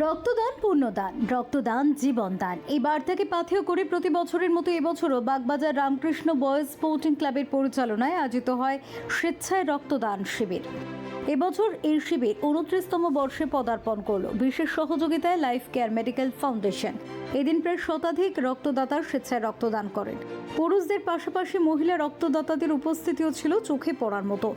রক্তদান পূর্ণদান রক্তদান, জীবনদান। এই বার্তাকে পাথেয় করে প্রতি বছরের মতো এবছরও বাগবাজার রামকৃষ্ণ বয়েজ স্পোর্টিং ক্লাবের পরিচালনায় আয়োজিত হয় স্বেচ্ছায় রক্তদান শিবির। এবছর এই শিবির উনত্রিশতম বর্ষে পদার্পণ করল। বিশেষ সহযোগিতায় লাইফ কেয়ার মেডিকেল ফাউন্ডেশন। এদিন প্রায় শতাধিক রক্তদাতা স্বেচ্ছায় রক্তদান করেন। পুরুষদের পাশাপাশি মহিলা রক্তদাতাদের উপস্থিতিও ছিল চোখে পড়ার মতো।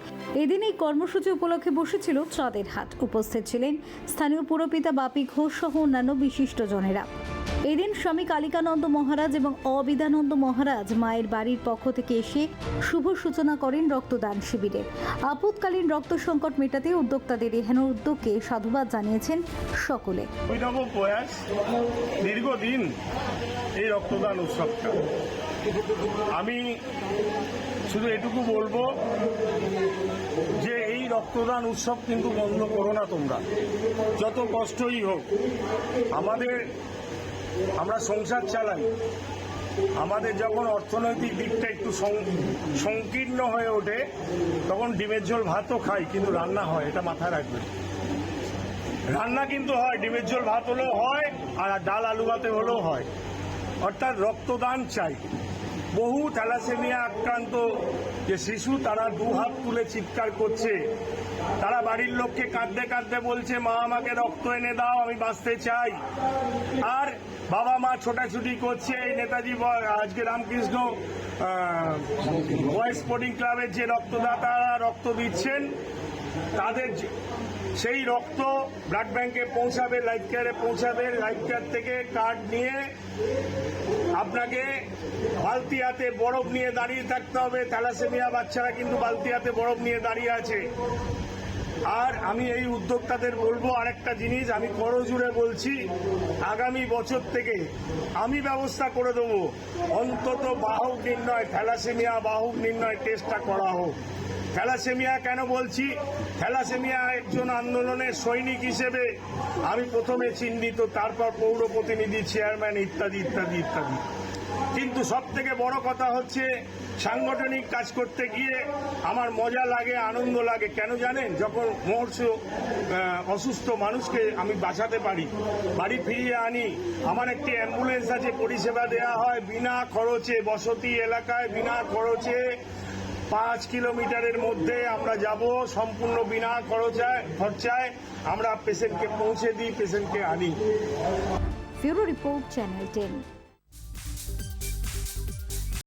এদিন এই কর্মসূচি উপলক্ষে বসেছিল চাঁদের হাট। উপস্থিত ছিলেন স্থানীয় পুরপিতা বাপি ঘোষ সহ অন্যান্য বিশিষ্টজনেরা। এদিন স্বামী কালিকানন্দ মহারাজ এবং অবিদানন্দ মহারাজ মায়ের বাড়ির পক্ষ থেকে এসে শুভ সূচনা করেন রক্তদান শিবিরে। আপৎকালীন রক্ত সংকট মেটাতে উদ্যোক্তাদের এহেন উদ্যোগকে সাধুবাদ জানিয়েছেন সকলে। প্রয়াস, দীর্ঘদিন এই রক্তদান উৎসবটা। আমি শুধু এটুকু বলব যে এই রক্তদান উৎসব কিন্তু বন্ধ করো না তোমরা। যত কষ্টই হোক, আমাদের আমরা সংসার চালাই আমাদের যখন অর্থনৈতিক দিকটা একটু সংকীর্ণ হয়ে ওঠে, তখন ডিমের ঝোল ভাতও খাই, কিন্তু রান্না হয়, এটা মাথায় রাখবে রান্না কিন্তু হয়, ডিমের ঝোল ভাত হলেও হয়, আর ডাল আলু ভাতে হলেও হয়। অর্থাৎ রক্তদান চাই। বহু থ্যালাসেমিয়া আক্রান্ত যে শিশু তারা দু হাত তুলে চিৎকার করছে। তারা বাড়ির লোককে কাঁদতে কাঁদতে বলছে, মা, আমাকে রক্ত এনে দাও, আমি বাঁচতে চাই। আর বাবা মা ছোটাছুটি করছে। এই নেতাজি আজকে রামকৃষ্ণ বয়েজ স্পোর্টিং ক্লাবের যে রক্তদাতারা রক্ত দিচ্ছেন তাদের সেই রক্ত ব্লাড ব্যাংকে পৌঁছাবে, লাইফ কেয়ারে পৌঁছাবে, লাইফ কেয়ার থেকে কার্ড নিয়ে আপনাকে বালতি হাতে বরফ নিয়ে দাঁড়িয়ে থাকতে হবে। থ্যালাসেমিয়া বাচ্চারা কিন্তু বালতি হাতে বরফ নিয়ে দাঁড়িয়ে আছে। আমি এই উদ্যোক্তাদের বলব আরেকটা জিনিস, আমি করজুড়ে বলছি, আগামী বছর থেকে আমি ব্যবস্থা করে দেবো। অন্তত বাহক নির্ণয়, থ্যালাসেমিয়া বাহক নির্ণয় টেস্টটা করা হোক। থ্যালাসেমিয়া কেন বলছি? থ্যালাসেমিয়া একজন আন্দোলনের সৈনিক হিসেবে আমি প্রথমে চিহ্নিত, তারপর পৌর প্রতিনিধি, চেয়ারম্যান ইত্যাদি ইত্যাদি ইত্যাদি। কিন্তু সব থেকে বড় কথা হচ্ছে, সাংগঠনিক কাজ করতে গিয়ে আমার মজা লাগে, আনন্দ লাগে। কেন জানেন? যখন মহর্ষ অসুস্থ মানুষকে আমি বাঁচাতে পারি, বাড়ি ফিরিয়ে আনি, আমার একটি অ্যাম্বুলেন্স আছে, পরিষেবা দেওয়া হয় বিনা খরচে, বসতি এলাকায় বিনা খরচে। পাঁচ কিলোমিটারের মধ্যে আমরা যাব, সম্পূর্ণ বিনা খরচায় খরচায় আমরা পেশেন্টকে পৌঁছে দিই, পেশেন্টকে আনি। Bureau report, channel ten.